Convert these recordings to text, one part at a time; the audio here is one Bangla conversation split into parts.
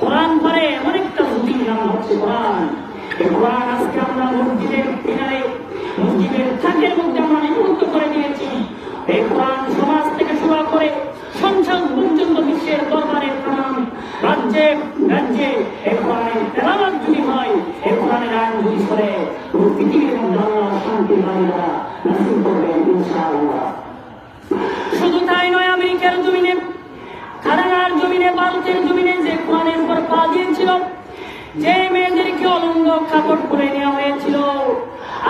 কোরআন হয়ে এমন একটা ঝুঁকির নাম হচ্ছে কোরআন আজকে আমরা মসজিদের কিনারে থাকের মধ্যে আমরা নিবন্ধ করে দিয়েছি। এই কোরআন সমাজ থেকে শুরু করে সংসদ পর্যন্ত বিশ্বের করে শুধু তাই নয়, আমেরিকার জমিনে, কানাডার জমিনে, ভারতের জমিনে যে কোরআনের উপর পা দিয়েছিল, যে মেয়েদেরকে অলঙ্গ কাপড় পরে নেওয়া হয়েছিল,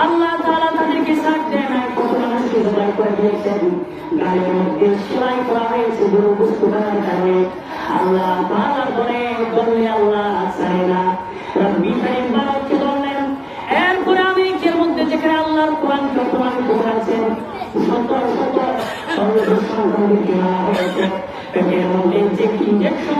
আল্লাহ তাআলা আল্লাহ তাআলা বলে বললে আল্লাহ চায় না রব্বি কারিম ভারতকে বললেন এরপরে আমেরিকার মধ্যে যেখানে আল্লাহর কোরআনকে প্রমাণিত করেছেন শত শত সংখ্যাকে নেওয়া হয়েছে পেটের মধ্যে যে ইঞ্জেকশন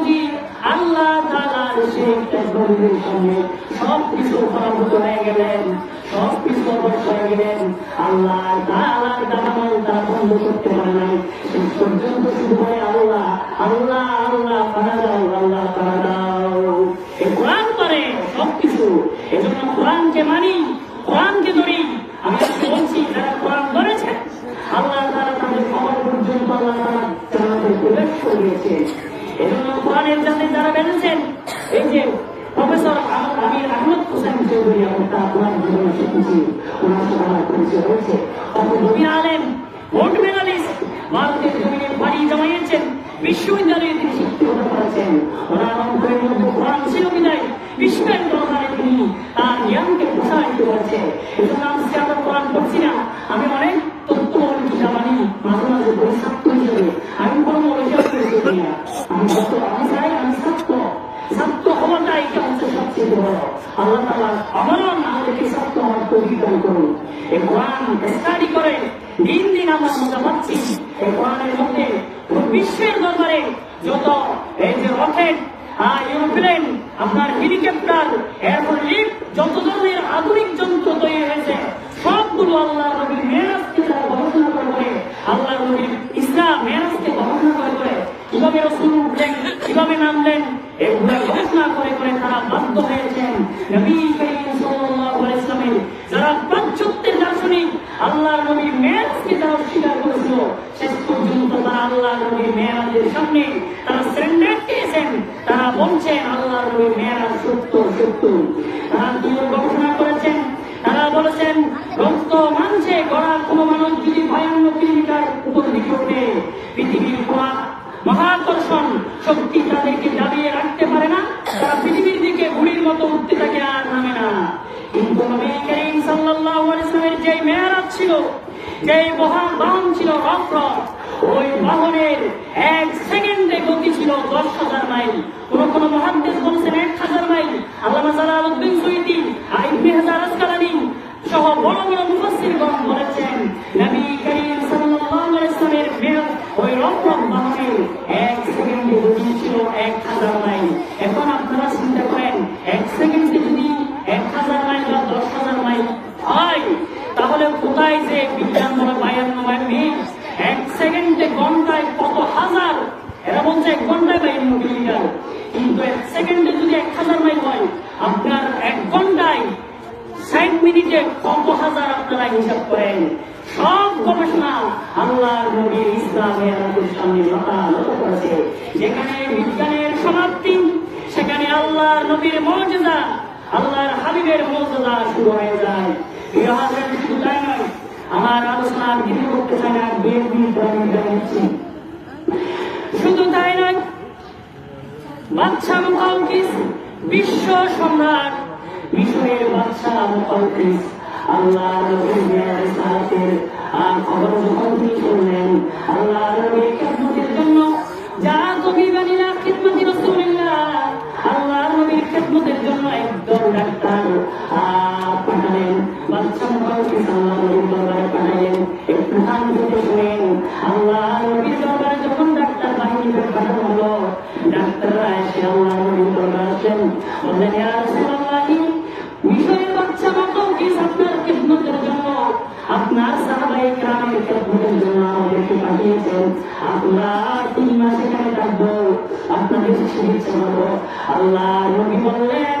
সেই টেকনোলজির সঙ্গে সব কিছু পরাভূত হয়ে গেলেন সব কিছু অবশ্য হয়ে গেলেন আল্লাহ তাআলার দামাল তারা বন্ধ করতে পারে নাই পর্যন্ত শুধু বলে আল্লাহ আল্লাহ আল্লাহ পারা দাও আল্লাহ পারা দাও এই কোরআন করে সবকিছু এজন্য কোরআনকে মানি কোরআনকে ধরি আমি বলছি যারা কোরআন ধরেছে আল্লাহ তারা তাদের খবর পর্যন্ত আল্লাহ তারা জানাতে প্রবেশ করিয়েছে এজন্য কোরআনের যাতে যারা বেড়েছেন এই যে প্রফেসর আমির আহমদ চৌধুরী আমরা কোরআন জীবনে শিখেছি ওনার সাথে আমার পরিচয় হয়েছে নবী আলেম ভোট মেডালিস্ট ভারতের জমিনে বাড়ি জমাইয়েছেন বিশ্ববিদ্যালয়ে তিনি শিক্ষিত হতে পারছেন ওনার অন্তরের মধ্যে আমি অনেক করুন দিন আমরা বিশ্বের যত আপনার হেলিকপ্টার এরপর লিফ্ট যত ধরনের আধুনিক যন্ত্র তৈরি হয়েছে সবগুলো আল্লাহ নবীর মেরাজকে তারা গবেষণা করে করে আল্লাহ নবীর ইসলাম মেরাজকে গবেষণা করে করে কীভাবে রসুল উঠলেন কীভাবে নামলেন এগুলো গবেষণা করে করে তারা বাধ্য হয়েছেন নবী করিম সাল্লাল্লাহু আলাইহি ইসলামের যারা পাঁচত্বের দার্শনিক আল্লাহ নবীর মেরাজকে তারা অস্বীকার করেছিল। শেষ পর্যন্ত তারা আল্লাহ নবীর মেরাজের সামনে তারা স্যান্ডেল দিয়েছেন। তারা বলছেন আল্লাহ নবীর মেরাজ সত্য সত্য। তারা কি গবেষণা করেছেন। তারা বলেছেন রক্ত মানছে গড়া কোনো মানুষ যদি ভয়ানক কিলোমিটার উপর দিকে ওঠে পৃথিবীর মহাকর্ষণ শক্তি তাদেরকে ছিল যে মহান বাহন ছিল রক্র ওই বাহনের এক সেকেন্ডে গতি ছিল দশ হাজার মাইল। কোন কোন মহাদ্দেশ বলছেন, এক হাজার মাইল। ইবনে হাজার সহ বড় বড় বলেছেন, নবী করিম সাল্লাল্লাহু ওই বাহনের এক সেকেন্ডে গতি ছিল এক হাজার মাইল। এখন আপনারা চিন্তা করেন, এক সেকেন্ডে যদি এক হাজার মাইল বা দশ হাজার মাইল হয় তাহলে কোথায় যে বিজ্ঞান বলে বায়ান্ন মাইল এক সেকেন্ডে ঘন্টায় কত হাজার? এরা বলছে এক ঘন্টায় বায়ান্ন কিলোমিটার কিন্তু এক সেকেন্ডে যদি এক হাজার মাইল হয়, আপনার এক ঘন্টায় ষাট মিনিটে কত হাজার আপনারা হিসাব করেন? সব গবেষণা আল্লাহর নবীর ইসলামের সামনে করেছে। যেখানে বিজ্ঞানের সমাপ্তি, সেখানে আল্লাহর নবীর মর্যাদা। আল্লাহর হাবিবের মর্যাদা শুরু হয়ে যায় বিহারের শুধু আমার আলোচনা দীর্ঘ করতে চাই না শুধু তাই নয় বাচ্চা মুকাউকিস বিশ্ব সম্রাট, মিশরের বাচ্চা মুকাউকিস আল্লাহ আর খবর আল্লাহ জন্য যা কবি বানিলা পাঠালেন বাচ্চা মুকাউকিস আল্লাহ নবীর দরবারে পাঠালেন একটু কান থেকে শুনেন আল্লাহ নবীর দরবারে করব আল্লাহ নবী বললেন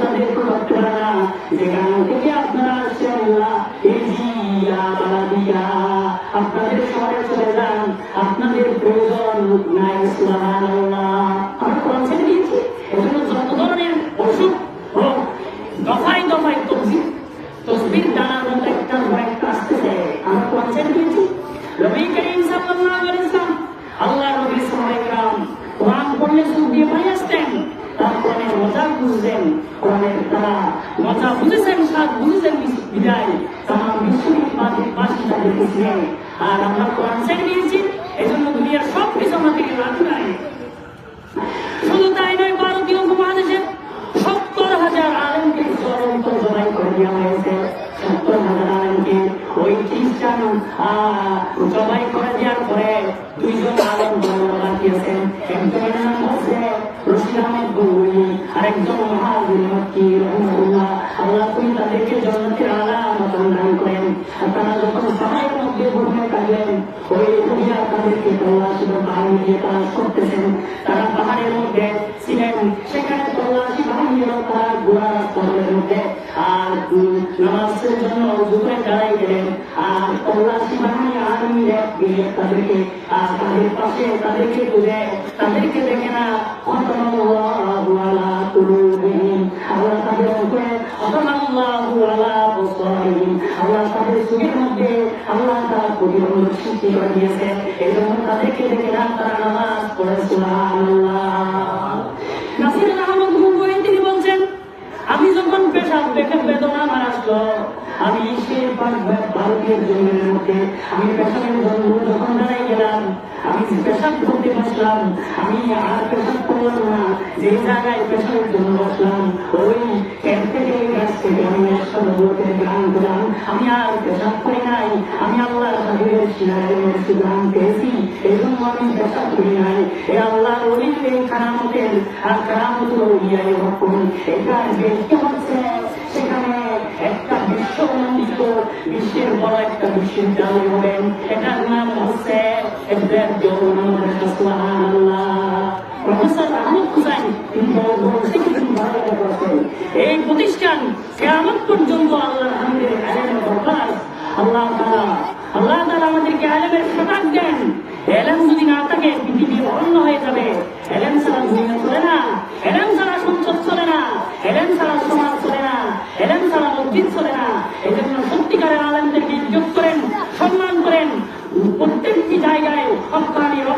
না যেখান থেকে আপনারা আসছেন আল্লাহ আপনাদের শহরে চলে আপনাদের প্রয়োজন নাই, সুবহানাল্লাহ। আমরা কোরআন দিয়েছি এজন্য যত ধরনের অসুখ হোক দফায় দফায় তসবির তসবির ডানার মতো একটা পর একটা আসতেছে আমি কোরআন ছেড়ে দিয়েছি নবী করিম সাল্লাল্লাহু আলাইহি ওয়াসাল্লাম আল্লাহ নবী সাল্লাল্লাহু কোরআন পড়লে সুখ দিয়ে পাই আসতেন তার কোরআনের মজা বুঝতেন কোরআনের তারা মজা বুঝেছেন স্বাদ বুঝেছেন বিদায় তামাম বিশ্ববিদ বাসী তাদের বুঝলেন আর আমরা কোরআন ছেড়ে দিয়েছি এই দুনিয়ার সব কিছু আমাদেরকে রাখি নাই শুধু তাই নয় ভারতীয় উপমহাদেশের সত্তর হাজার আলেমকে চরন্ত জবাই করে দেওয়া হয়েছে সত্তর হাজার আলেমকে ওই খ্রিস্টান জবাই করে দেওয়ার পরে দুইজন আলেম জন্ম বাঁচিয়েছেন একজনের নাম হচ্ছে রশিদ আহমেদ গৌরী আর একজন মহাবীর মক্কি রহমতুল্লাহ তারা আর নামাজের জন্য গেলেন। আর তল্লাশি বাহিনী আর্মি গিয়ে তাদেরকে, আর তাদের দেখে না আল্লাহ আল্লাহ আল্লাহ প্রতিবন্ধক সৃষ্টি করে তারা নামাজ পড়ে, সুবহানাল্লাহ। নাসির আহমদ আমি যখন পেশাব পেটে বেদনা আমার আসলো। আমি সে ভারতীয় মধ্যে আমি পেশাবের জন্য যখন দাঁড়াই গেলাম, আমি পেশাব করতে বসলাম, আমি আর পেশাব করলাম না, যে জায়গায় পেশাবের জন্য বসলাম, ওই আমি আর নাই, আমি আল্লাহ এ আর মন্ডিত বিশ্বের বড় একটা বিশ্ববিদ্যালয় হবেন এটার নাম হচ্ছে প্রফেসর আহমদ হুসাইন এই প্রতিষ্ঠান কেমন পর্যন্ত আল্লাহ দরকার আল্লাহ তাআলা আল্লাহ তাআলা আমাদেরকে আলেমের সজাগ দেন এলেম যদি না থাকে পৃথিবী অন্য হয়ে যাবে এলেম ছাড়া দুনিয়া চলে না এলেম ছাড়া সংসদ চলে না এলেম ছাড়া সমাজ চলে না এলেম ছাড়া মসজিদ চলে না এই জন্য সত্যিকারের আলেমদেরকে ইজ্জত করেন সম্মান করেন প্রত্যেকটি জায়গায় হকানি